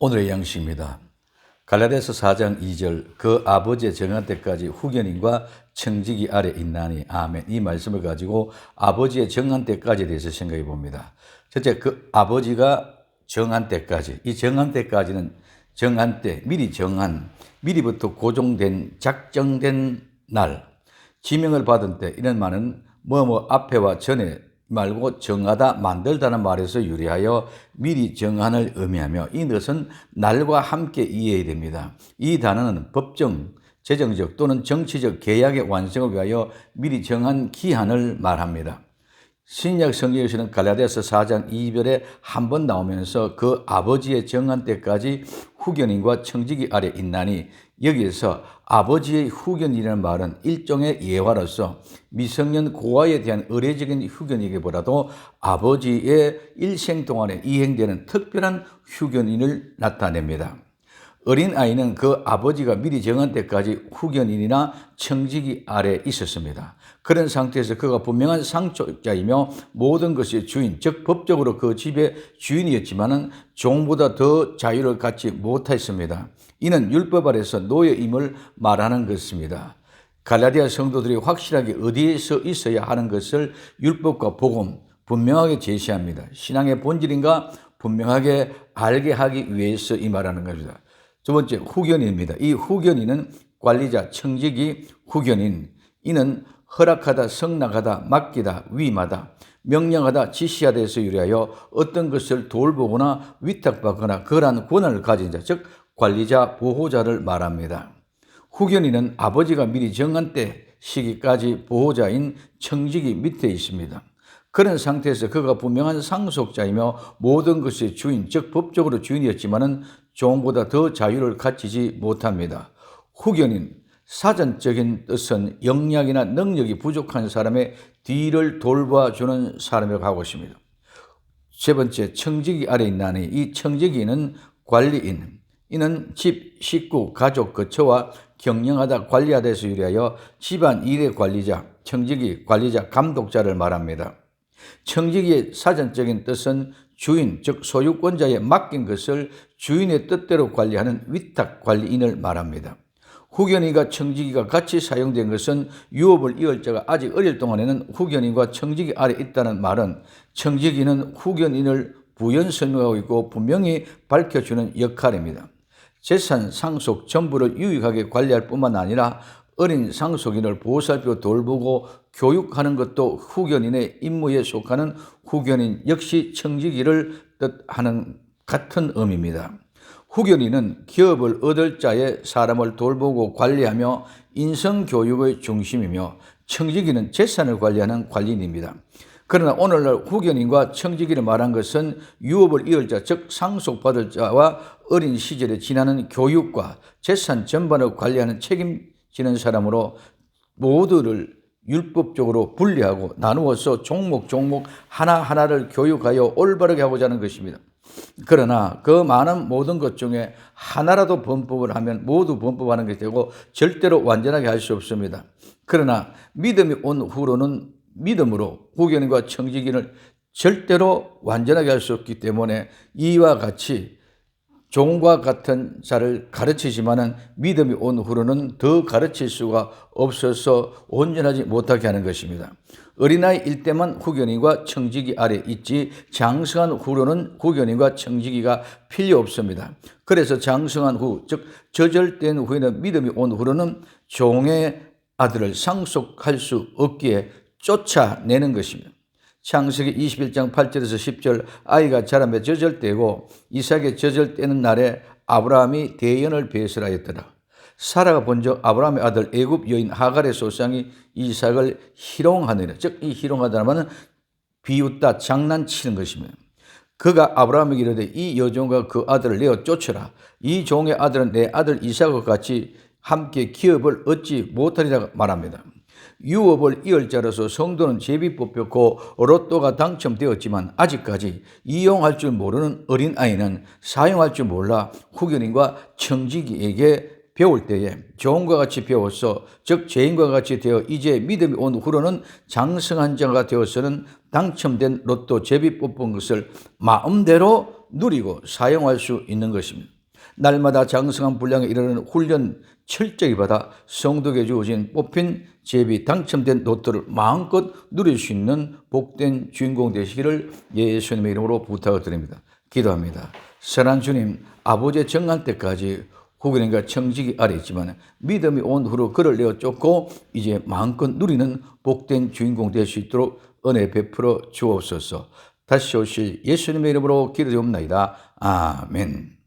오늘의 양식입니다. 갈라디아서 4장 2절 그 아버지의 정한 때까지 후견인과 청지기 아래 있나니 아멘 이 말씀을 가지고 아버지의 정한 때까지에 대해서 생각해 봅니다. 첫째 그 아버지가 정한 때까지 이 정한 때까지는 정한 때 미리 정한 미리부터 고정된 작정된 날 지명을 받은 때 이런 말은 뭐뭐 앞에와 전에 말고 정하다 만들다는 말에서 유리하여 미리 정한을 의미하며 이것은 날과 함께 이해해야 됩니다. 이 단어는 법정, 재정적 또는 정치적 계약의 완성을 위하여 미리 정한 기한을 말합니다. 신약 성경에서는 갈라디아서 4장 2절에 한 번 나오면서 그 아버지의 정한 때까지 후견인과 청지기 아래 있나니 여기에서 아버지의 후견이라는 말은 일종의 예화로서 미성년 고아에 대한 의례적인 후견이기보다도 아버지의 일생 동안에 이행되는 특별한 후견인을 나타냅니다. 어린 아이는 그 아버지가 미리 정한 때까지 후견인이나 청지기 아래 있었습니다. 그런 상태에서 그가 분명한 상속자이며 모든 것의 주인, 즉 법적으로 그 집의 주인이었지만은 종보다 더 자유를 갖지 못했습니다. 이는 율법 아래서 노예임을 말하는 것입니다. 갈라디아 성도들이 확실하게 어디에서 있어야 하는 것을 율법과 복음 분명하게 제시합니다. 신앙의 본질인가 분명하게 알게 하기 위해서 이 말하는 것입니다. 두 번째 후견인입니다. 이 후견인은 관리자, 청직이 후견인. 이는 허락하다, 성낙하다, 맡기다, 위임하다, 명령하다, 지시하다에서 유리하여 어떤 것을 돌보거나 위탁받거나 그러한 권한을 가진 자, 즉 관리자, 보호자를 말합니다. 후견인은 아버지가 미리 정한 때 시기까지 보호자인 청직이 밑에 있습니다. 그런 상태에서 그가 분명한 상속자이며 모든 것의 주인, 즉 법적으로 주인이었지만은 종보다 더 자유를 갖추지 못합니다. 후견인, 사전적인 뜻은 영향이나 능력이 부족한 사람의 뒤를 돌봐주는 사람이라고 하고 있습니다. 세 번째, 청지기 아래 있나니 이 청지기는 관리인. 이는 집, 식구, 가족, 거처와 경영하다, 관리하다에서 유리하여 집안 일의 관리자, 청지기, 관리자, 감독자를 말합니다. 청지기의 사전적인 뜻은 주인, 즉 소유권자에 맡긴 것을 주인의 뜻대로 관리하는 위탁 관리인을 말합니다. 후견인과 청지기가 같이 사용된 것은 유업을 이을 자가 아직 어릴 동안에는 후견인과 청지기 아래 있다는 말은 청지기는 후견인을 부연 설명하고 있고 분명히 밝혀주는 역할입니다. 재산 상속 전부를 유익하게 관리할 뿐만 아니라 어린 상속인을 보살펴 돌보고 교육하는 것도 후견인의 임무에 속하는 후견인 역시 청지기를 뜻하는 같은 의미입니다. 후견인은 기업을 얻을 자의 사람을 돌보고 관리하며 인성교육의 중심이며 청지기는 재산을 관리하는 관리인입니다. 그러나 오늘날 후견인과 청지기를 말한 것은 유업을 이을 자, 즉 상속받을 자와 어린 시절에 지나는 교육과 재산 전반을 관리하는 책임 지는 사람으로 모두를 율법적으로 분리하고 나누어서 종목 종목 하나하나를 교육하여 올바르게 하고자 하는 것입니다. 그러나 그 많은 모든 것 중에 하나라도 범법을 하면 모두 범법하는 것이 되고 절대로 완전하게 할 수 없습니다. 그러나 믿음이 온 후로는 믿음으로 후견인과 청지기를 절대로 완전하게 할 수 없기 때문에 이와 같이 종과 같은 자를 가르치지만은 믿음이 온 후로는 더 가르칠 수가 없어서 온전하지 못하게 하는 것입니다. 어린아이일 때만 후견인과 청지기 아래 있지 장성한 후로는 후견인과 청지기가 필요 없습니다. 그래서 장성한 후, 즉 저절된 후에는 믿음이 온 후로는 종의 아들을 상속할 수 없기에 쫓아내는 것입니다. 창세기 21장 8절에서 10절 아이가 자라며 저절되고 이삭의 저절되는 날에 아브라함이 대연을 배설하였더라. 사라가 본적 아브라함의 아들 애굽 여인 하갈의 소상이 이삭을 희롱하느라 즉 이 희롱하다는 비웃다 장난치는 것입니다. 그가 아브라함에게 이르되 이 여종과 그 아들을 내어 쫓으라. 이 종의 아들은 내 아들 이삭과 같이 함께 기업을 얻지 못하리라 말합니다. 유업을 이을 자로서 성도는 제비 뽑혔고 로또가 당첨되었지만 아직까지 이용할 줄 모르는 어린 아이는 사용할 줄 몰라 후견인과 청지기에게 배울 때에 종과 같이 배워서 즉 죄인과 같이 되어 이제 믿음이 온 후로는 장성한 자가 되어서는 당첨된 로또 제비 뽑은 것을 마음대로 누리고 사용할 수 있는 것입니다. 날마다 장성한 분량에 이르는 훈련 철저히 받아 성도에게 주어진 뽑힌 제비 당첨된 로또를 마음껏 누릴 수 있는 복된 주인공 되시기를 예수님의 이름으로 부탁을 드립니다. 기도합니다. 선한 주님, 아버지의 정한 때까지 후견인과 청지기 아래 있지만 믿음이 온 후로 그를 내어 쫓고 이제 마음껏 누리는 복된 주인공 될 수 있도록 은혜 베풀어 주옵소서. 다시 오실 예수님의 이름으로 기도드옵나이다. 아멘.